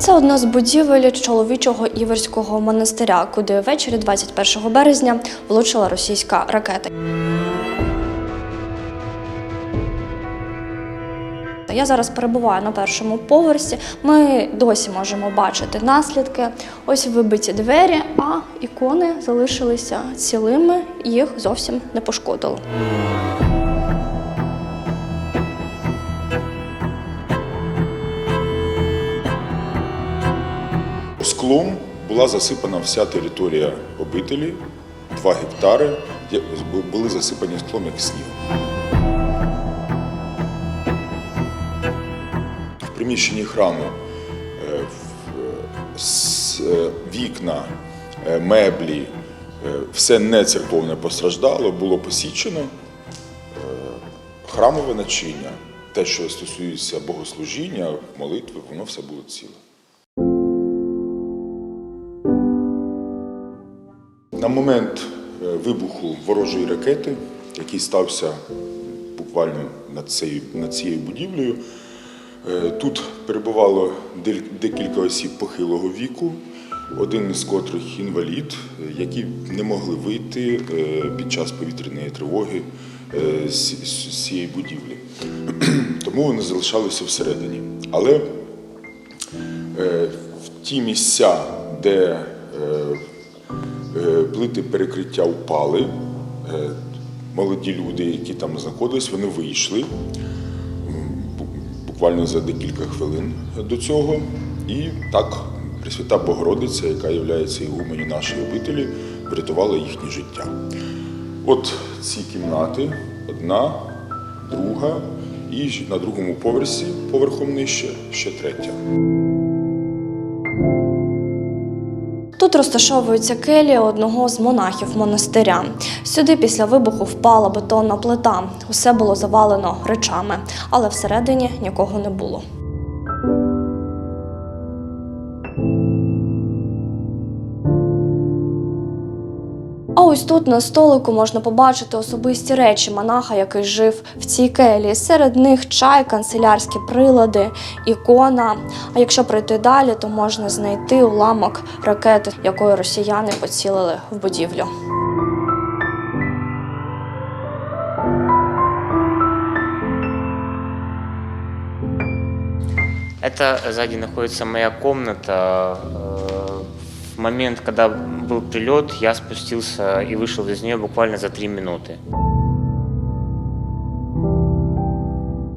Це одна з будівель чоловічого іверського монастиря, куди ввечері 21 березня влучила російська ракета. Я зараз перебуваю на першому поверсі. Ми досі можемо бачити наслідки. Ось вибиті двері, а ікони залишилися цілими, їх зовсім не пошкодило. Склом була засипана вся територія обителі, 2 гектари були засипані склом як снігом. В приміщенні храму е, с- е, вікна, е, меблі, е, все не церковне постраждало, було посічено. Е, Храмове начиння, те, що стосується богослужіння, молитви, воно все було ціле. Момент е, вибуху ворожої ракети, який стався буквально над цією, над цією будівлею, е, тут перебувало декілька осіб похилого віку, один з котрих інвалід, е, які не могли вийти під час повітряної тривоги з цієї будівлі. Тому вони залишалися всередині. Але в ті місця, де плити перекриття впали, е, молоді люди, які там знаходились, вони вийшли буквально за декілька хвилин до цього. І так Пресвята Богородиця, яка є ігуменю нашої обителі, врятувала їхнє життя. От ці кімнати, одна, друга, і на другому поверсі, поверхом нижче, ще третя. Тут розташовується келія одного з монахів монастиря. Сюди після вибуху впала бетонна плита. Усе було завалено речами, але всередині нікого не було. А ось тут на столику можна побачити особисті речі монаха, який жив в цій келії. Серед них чай, канцелярські прилади, ікона. А якщо пройти далі, то можна знайти уламок ракети, якою росіяни поцілили в будівлю. Это сзади находится моя комната. Момент, когда был прилет, я спустился и вышел из нее буквально за три минуты.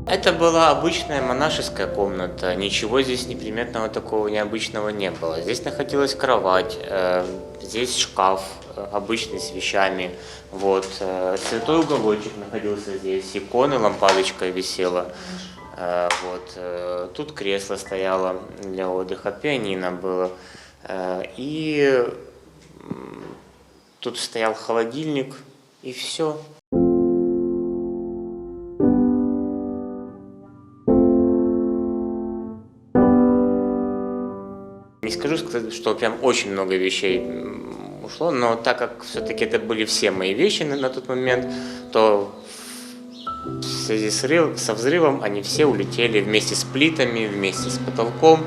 Это была обычная монашеская комната. Ничего здесь неприметного такого необычного не было. Здесь находилась кровать, э, здесь шкаф э, обычный с вещами. Вот. э, Святой уголочек находился здесь, иконы, лампадочка висела. Э, Вот. э, Тут кресло стояло для отдыха, пианино было. Э, И тут стоял холодильник, и все. Не скажу, сказать, что прям очень много вещей ушло, но так как все-таки это были все мои вещи на, на тот момент, то в связи с со взрывом они все улетели вместе с плитами, вместе с потолком.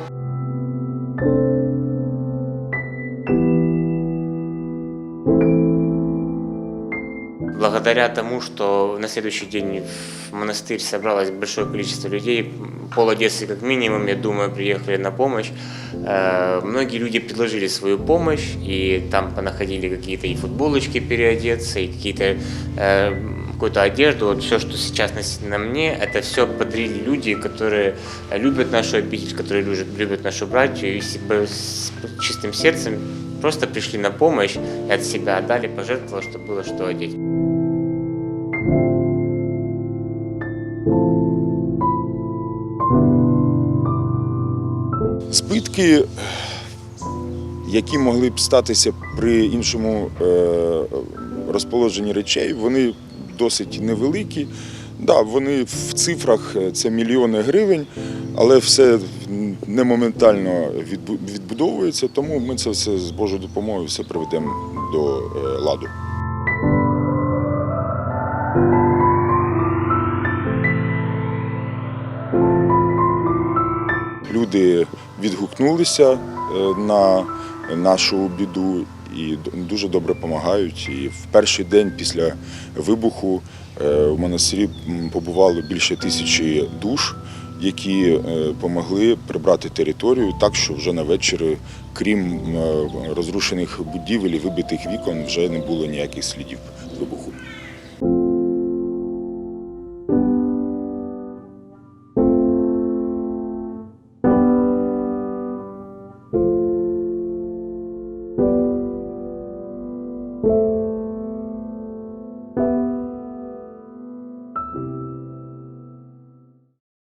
Благодаря тому, что на следующий день в монастырь собралось большое количество людей, пол Одессы как минимум, я думаю, приехали на помощь, э, многие люди предложили свою помощь, и там понаходили какие-то и футболочки переодеться, и какие-то э, какую-то одежду. Вот все, что сейчас на, на мне, это все подарили люди, которые любят нашу обитель, которые любят, любят нашу братью, и с чистым сердцем просто пришли на помощь и от себя отдали, пожертвовали, чтобы было что одеть. Збитки, які могли б статися при іншому е, розположенні речей, вони досить невеликі. Да, вони в цифрах е, це мільйони гривень, але все не моментально відбудовується, тому ми це все з Божою допомогою все приведемо до е, ладу. Люди відгукнулися е, на нашу біду і дуже добре допомагають. І в перший день після вибуху е, в монастирі побувало більше тисячі душ, які допомогли прибрати територію так, що вже на вечір, крім е, розрушених будівель і вибитих вікон, вже не було ніяких слідів вибуху.